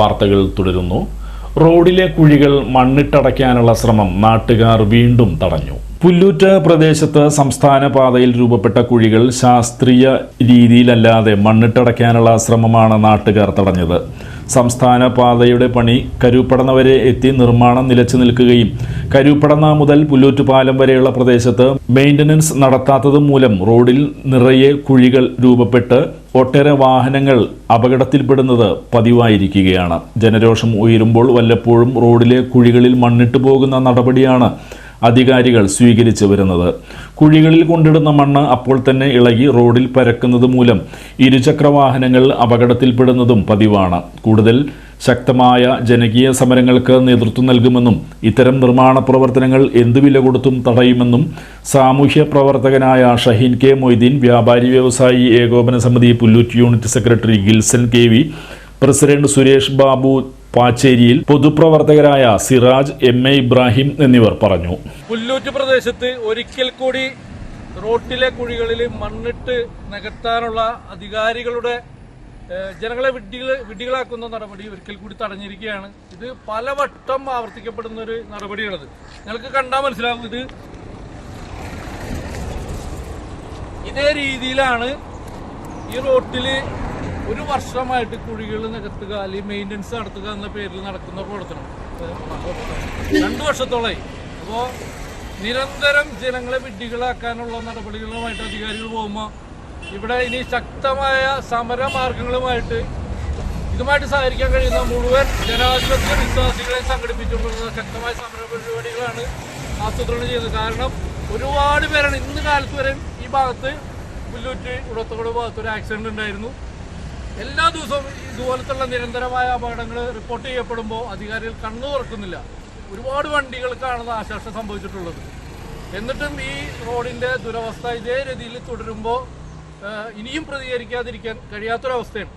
വാർത്തകൾ തുടരുന്നു. റോഡിലെ കുഴികൾ മണ്ണിട്ടടയ്ക്കാനുള്ള ശ്രമം നാട്ടുകാർ വീണ്ടും തടഞ്ഞു. പുല്ലൂറ്റ് പ്രദേശത്ത് സംസ്ഥാന പാതയിൽ രൂപപ്പെട്ട കുഴികൾ ശാസ്ത്രീയ രീതിയിലല്ലാതെ മണ്ണിട്ടടയ്ക്കാനുള്ള ശ്രമമാണ് നാട്ടുകാർ തടഞ്ഞത്. സംസ്ഥാന പാതയുടെ പണി കരുപ്പടന വരെ എത്തി നിർമ്മാണം നിലച്ചു നിൽക്കുകയും കരുപ്പടന്ന മുതൽ പുല്ലൂറ്റ് പാലം വരെയുള്ള പ്രദേശത്ത് മെയിന്റനൻസ് നടത്താത്തത് മൂലം റോഡിൽ നിറയെ കുഴികൾ രൂപപ്പെട്ട് ഒട്ടേറെ വാഹനങ്ങൾ അപകടത്തിൽപ്പെടുന്നത് പതിവായിരിക്കുകയാണ്. ജനരോഷം ഉയരുമ്പോൾ വല്ലപ്പോഴും റോഡിലെ കുഴികളിൽ മണ്ണിട്ട് പോകുന്ന നടപടിയാണ് അധികാരികൾ സ്വീകരിച്ചു വരുന്നത്. കുഴികളിൽ കൊണ്ടിടുന്ന മണ്ണ് അപ്പോൾ തന്നെ ഇളകി റോഡിൽ പരക്കുന്നത് മൂലം ഇരുചക്ര വാഹനങ്ങൾ അപകടത്തിൽപ്പെടുന്നതും പതിവാണ്. കൂടുതൽ ശക്തമായ ജനകീയ സമരങ്ങൾക്ക് നേതൃത്വം നൽകുമെന്നും ഇത്തരം നിർമ്മാണ പ്രവർത്തനങ്ങൾ എന്തു വില കൊടുത്തും തടയുമെന്നും സാമൂഹ്യ പ്രവർത്തകനായ ഷഹീൻ കെ മൊയ്തീൻ വ്യാപാരി വ്യവസായി ഏകോപന സമിതി Pullut unit secretary Gilson K V president Suresh Babu പാച്ചേരിയിൽ പൊതുപ്രവർത്തകരായ സിറാജ് എം എ ഇബ്രാഹിം എന്നിവർ പറഞ്ഞു. പുല്ലൂറ്റ് പ്രദേശത്ത് ഒരിക്കൽ കൂടി റോട്ടിലെ കുഴികളിൽ മണ്ണിട്ട് നികത്താനുള്ള അധികാരികളുടെ ജനങ്ങളെ വിഡ്ഢികൾ വിഡ്ഢികളാക്കുന്ന നടപടി ഒരിക്കൽ കൂടി തടഞ്ഞിരിക്കുകയാണ്. ഇത് പലവട്ടം ആവർത്തിക്കപ്പെടുന്ന ഒരു നടപടിയാണത്. നിങ്ങൾക്ക് കണ്ടാൽ മനസ്സിലാവും ഇത്. ഇതേ രീതിയിലാണ് ഈ റോട്ടിൽ ഒരു വർഷമായിട്ട് കുഴികൾ നികത്തുക അല്ലെങ്കിൽ മെയിന്റനൻസ് നടത്തുക എന്ന പേരിൽ നടക്കുന്ന പ്രവർത്തനം. രണ്ടു വർഷത്തോളമായി. അപ്പോൾ നിരന്തരം ജനങ്ങളെ വിഡ്ഢികളാക്കാനുള്ള നടപടികളുമായിട്ട് അധികാരികൾ പോകുമ്പോൾ ഇവിടെ ഇനി ശക്തമായ സമര മാർഗങ്ങളുമായിട്ട് ഇതുമായിട്ട് സഹകരിക്കാൻ കഴിയുന്ന മുഴുവൻ ജനാധിപത്യ വിശ്വാസികളെ സംഘടിപ്പിച്ചുകൊണ്ടുള്ള ശക്തമായ സമര പരിപാടികളാണ് ആസൂത്രണം ചെയ്യുന്നത്. കാരണം ഒരുപാട് പേരാണ് ഇന്ന് കാലത്ത് വരെ ഈ ഭാഗത്ത് പുല്ലൂറ്റ് ഉടത്തോട് ഭാഗത്ത് ഒരു ആക്സിഡന്റ് ഉണ്ടായിരുന്നു. എല്ലാ ദിവസവും ഇതുപോലത്തുള്ള നിരന്തരമായ അപകടങ്ങൾ റിപ്പോർട്ട് ചെയ്യപ്പെടുമ്പോൾ അധികാരികൾ കണ്ണു തുറക്കുന്നില്ല ഒരുപാട് വണ്ടികൾക്കാണ് നാശനഷ്ടം സംഭവിച്ചിട്ടുള്ളത്. എന്നിട്ടും ഈ റോഡിന്റെ ദുരവസ്ഥ ഇതേ രീതിയിൽ തുടരുമ്പോൾ ഇനിയും പ്രതികരിക്കാതിരിക്കാൻ കഴിയാത്തൊരവസ്ഥയാണ്.